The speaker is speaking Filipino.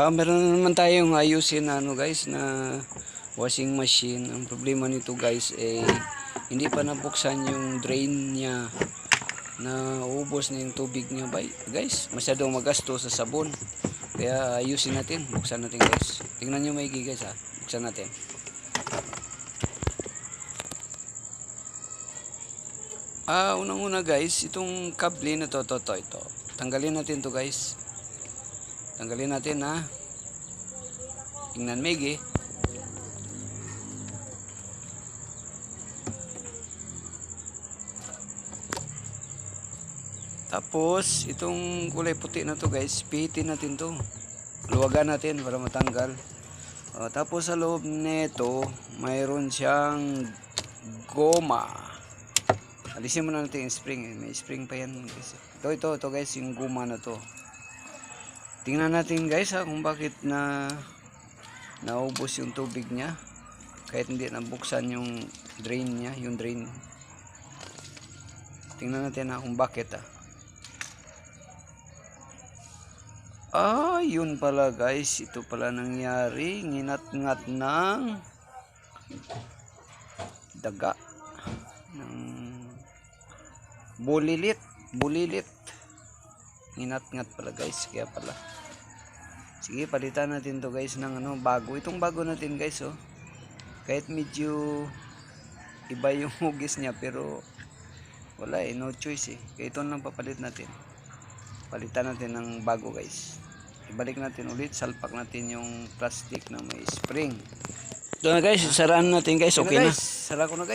Ah, meron na naman tayong ayusin na ano guys na washing machine. Ang problema nito guys eh hindi pa nabuksan yung drain niya na ubos na yung tubig niya bay. Guys, masyadong magasto sa sabon. Kaya ayusin natin, buksan natin guys. Tingnan niyo maigi guys ha. Buksan natin. Ah, unang-una guys, itong kable na to, to, to, ito. Tanggalin natin to guys. Tanggalin natin ha. Tingnan Megi. Tapos, itong kulay puti na to guys, pihitin natin to. Luwagan natin para matanggal. O, tapos sa loob nito, mayroon siyang goma. Alisin muna natin yung spring. eh. May spring pa yan. Guys. Ito, ito, ito guys, yung guma na to. Tingnan natin guys ha, kung bakit na naubos yung tubig niya. Kahit hindi nabuksan yung drain niya, yung drain. Tingnan natin ha, kung bakit ha. Ah, yun pala guys. Ito pala nangyari. Nginat-ngat ng daga. Ng bulilit. Bulilit. Nginat-ngat pala guys. Kaya pala. Sige, palitan natin to guys ng ano, bago. Itong bago natin guys oh. Kahit medyo iba yung hugis niya pero wala eh, no choice eh. Kaya ito lang papalit natin palitan natin ng bago guys ibalik natin ulit salpak natin yung plastic na may spring ito na guys saraan natin guys okay na sara ko na guys